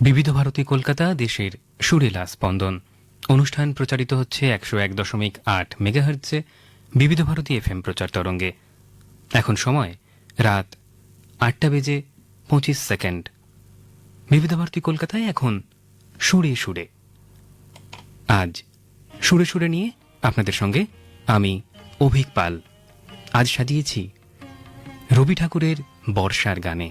বিবিধ ভারতী কলকাতা দেশের সুরেলা স্পন্দন। অনুষ্ঠান প্রচারিত হচ্ছে একশো এক দশমিক আট মেগাহার্টসে বিবিধ ভারতী এফ এম প্রচার তরঙ্গে। এখন সময় রাত আটটা বেজে পঁচিশ সেকেন্ড। বিবিধ ভারতী কলকাতায় এখন সুরে সুরে। আজ সুরে সুরে নিয়ে আপনাদের সঙ্গে আমি অভিক পাল। আজ সাজিয়েছি রবি ঠাকুরের বর্ষার গানে।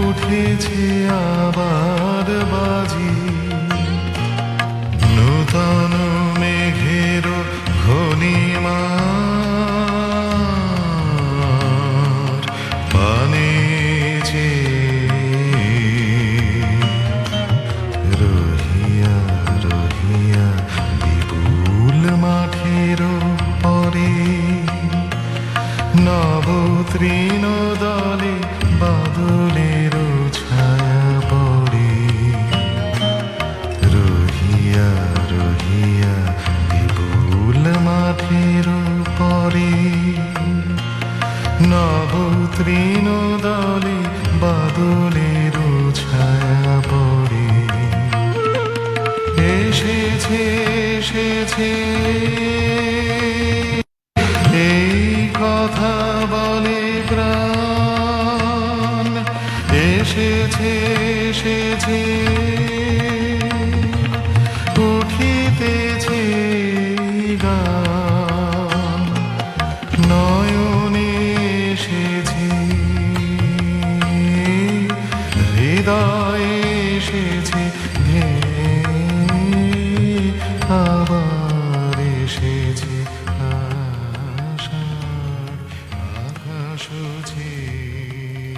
উঠেছে আবার বাজি। নূতন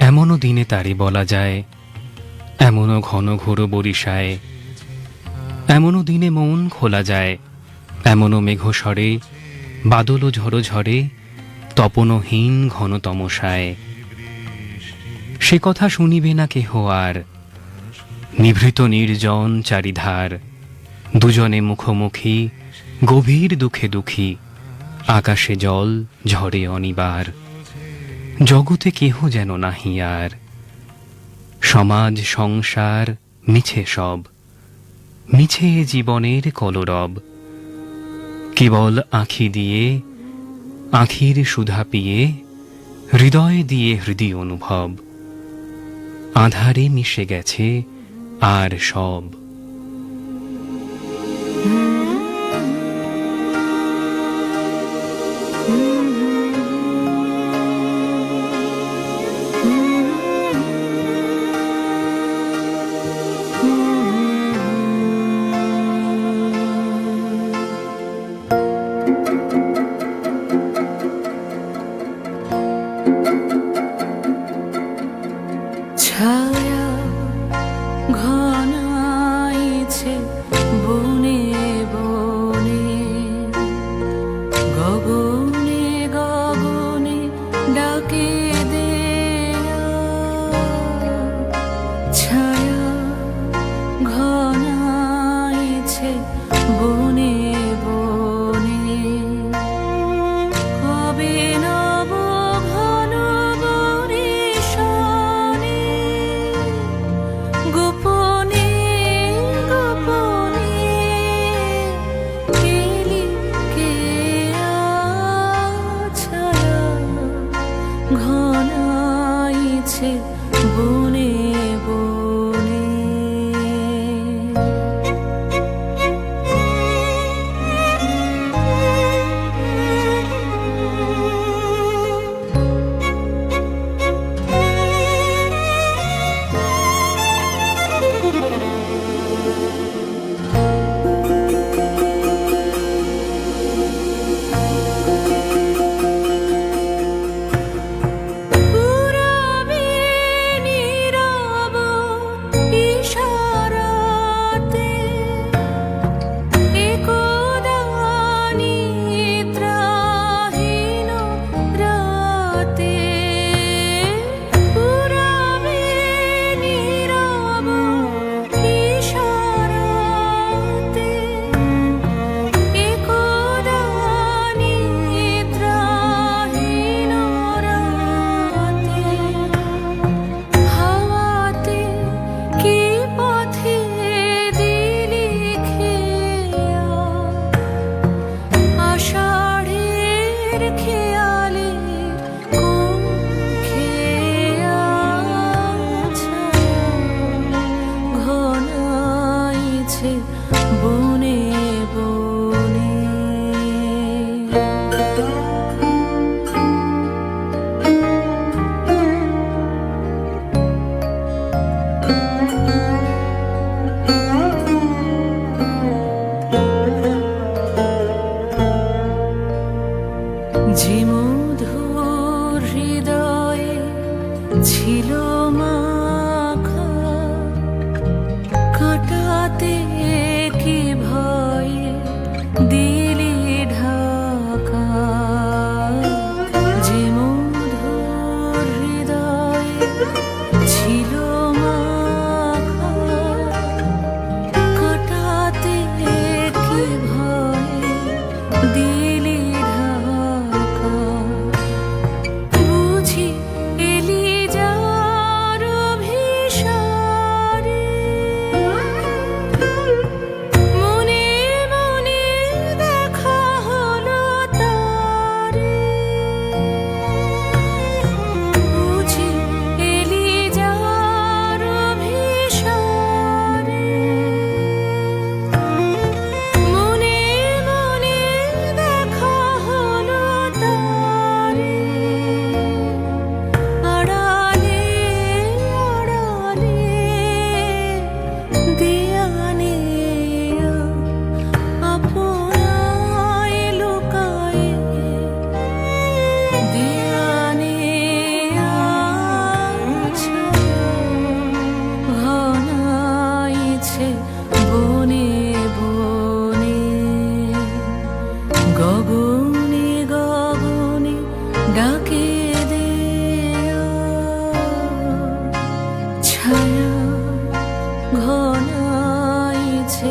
এমনও দিনে তারি বলা যায় এমনও ঘন ঘোর বরিশায় এমনও দিনে মন খোলা যায় এমনও মেঘ স্বরে বাদলও ঝড়ো ঝরে তপনহীন ঘন তমসায় সে কথা শুনিবে না কেহ আর। নিভৃত নির্জন চারিধার, দুজনে মুখোমুখি, গভীর দুঃখে দুঃখী, আকাশে জল ঝরে অনিবার। জগতে কেহ যেন নাহি আর। সমাজ, সংসার, মিছে সব, মিছে জীবনের কলরব। কেবল আঁখি দিয়ে, আখির সুধা পিয়ে, হৃদয় দিয়ে হৃদয় অনুভব। আধারে মিশে গেছে আর সব ছায়া ঘনাইছে ছিল মাখা কাটাতে ঘনাইছে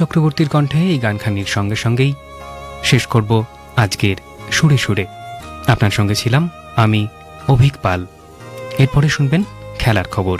চক্রবর্তীর কণ্ঠে এই গানখানির সঙ্গে সঙ্গেই শেষ করব আজকের সুরে সুরে। আপনার সঙ্গে ছিলাম আমি অভিক পাল। এরপরে শুনবেন খেলার খবর।